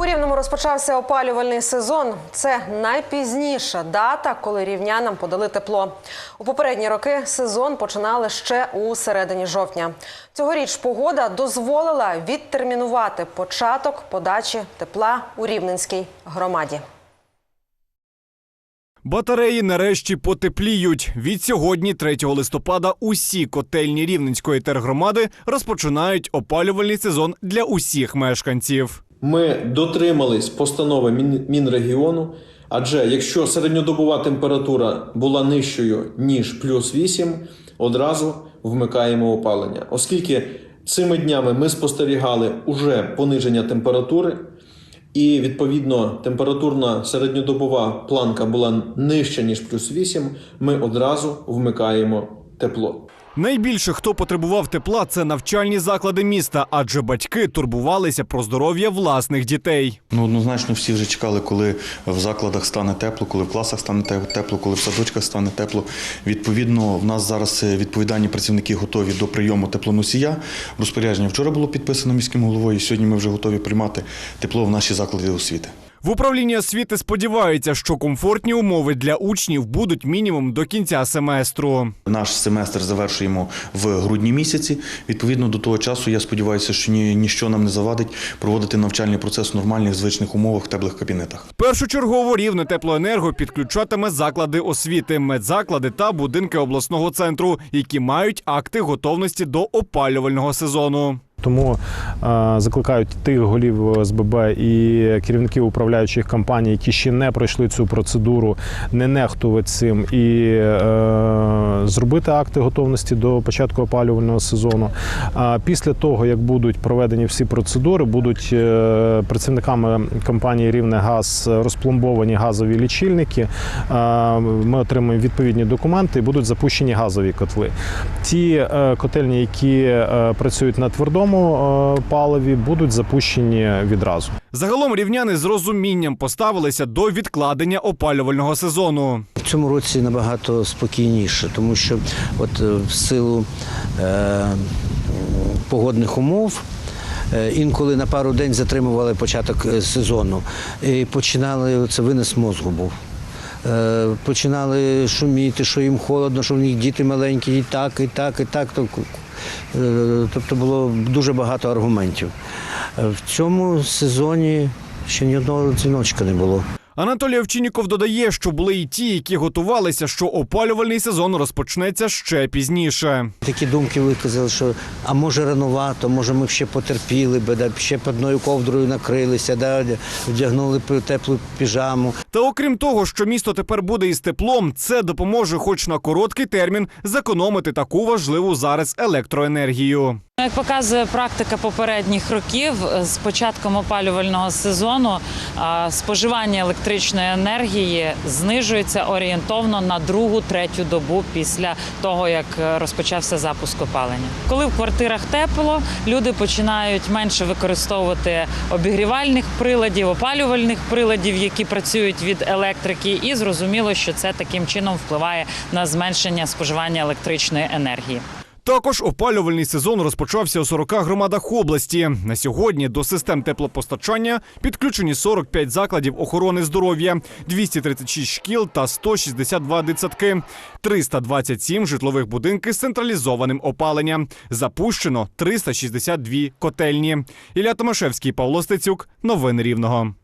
У Рівному розпочався опалювальний сезон. Це найпізніша дата, коли рівнянам подали тепло. У попередні роки сезон починали ще у середині жовтня. Цьогоріч погода дозволила відтермінувати початок подачі тепла у Рівненській громаді. Батареї нарешті потепліють. Від сьогодні, 3 листопада, усі котельні Рівненської тергромади розпочинають опалювальний сезон для усіх мешканців. Ми дотримались постанови Мінрегіону, адже якщо середньодобова температура була нижчою ніж плюс 8, одразу вмикаємо опалення. Оскільки цими днями ми спостерігали уже пониження температури, і відповідно температурна середньодобова планка була нижча ніж плюс 8, ми одразу вмикаємо тепло. Найбільше хто потребував тепла, це навчальні заклади міста, адже батьки турбувалися про здоров'я власних дітей. Ну, однозначно, всі вже чекали, коли в закладах стане тепло, коли в класах стане тепло, коли в садочках стане тепло. Відповідно, в нас зараз е, відповідальні працівники готові до прийому теплоносія. Розпорядження вчора було підписано міським головою. Сьогодні ми вже готові приймати тепло в наші заклади освіти. В управлінні освіти сподіваються, що комфортні умови для учнів будуть мінімум до кінця семестру. Наш семестр завершуємо в грудні місяці. Відповідно до того часу, я сподіваюся, що ні, ніщо нам не завадить проводити навчальний процес в нормальних звичних умовах в теплих кабінетах. Першочергово рівне теплоенерго підключатиме заклади освіти, медзаклади та будинки обласного центру, які мають акти готовності до опалювального сезону. Тому е, закликають тих голів ОСББ і керівників управляючих компаній, які ще не пройшли цю процедуру, не нехтувати цим і е, зробити акти готовності до початку опалювального сезону. А після того, як будуть проведені всі процедури, будуть е, працівниками компанії Рівне газ розпломбовані газові лічильники. Е, Ми отримаємо відповідні документи і будуть запущені газові котли. Ті котельні, які працюють на твердому е, паливі, будуть запущені відразу. Загалом рівняни з розумінням поставилися до відкладення опалювального сезону. В цьому році набагато спокійніше, тому що от е, в силу е, погодних умов. Інколи на пару день затримували початок сезону і починали це винес мозку був. Починали шуміти, що їм холодно, що в них діти маленькі, і так, і так, і так. Тобто, е, Тобто було дуже багато аргументів. Е, В цьому сезоні ще ні одного дзвіночка не було. Анатолій Овчинніков додає, що були і ті, які готувалися, що опалювальний сезон розпочнеться ще пізніше. Такі думки виказали, що а може ранувато, може ми б ще потерпіли би, да, ще б одною ковдрою накрилися, да, вдягнули б теплу піжаму. Та окрім того, що місто тепер буде із теплом, це допоможе, хоч на короткий термін, зекономити таку важливу зараз електроенергію. Як показує практика попередніх років, з початком опалювального сезону споживання електричної енергії знижується орієнтовно на другу-третю добу після того, як е, розпочався запуск опалення. Коли в квартирах тепло, люди починають менше використовувати обігрівальних приладів, опалювальних приладів, які працюють від електрики, і зрозуміло, що це таким чином впливає на зменшення споживання електричної енергії. Також опалювальний сезон розпочався у 40 громадах області. На сьогодні до систем теплопостачання підключені 45 закладів охорони здоров'я, 236 шкіл та 162 дитсадки, 327 житлових будинки з централізованим опаленням. Запущено 362 котельні. Ілля Томашевський, Павло Стецюк. Новини Рівного.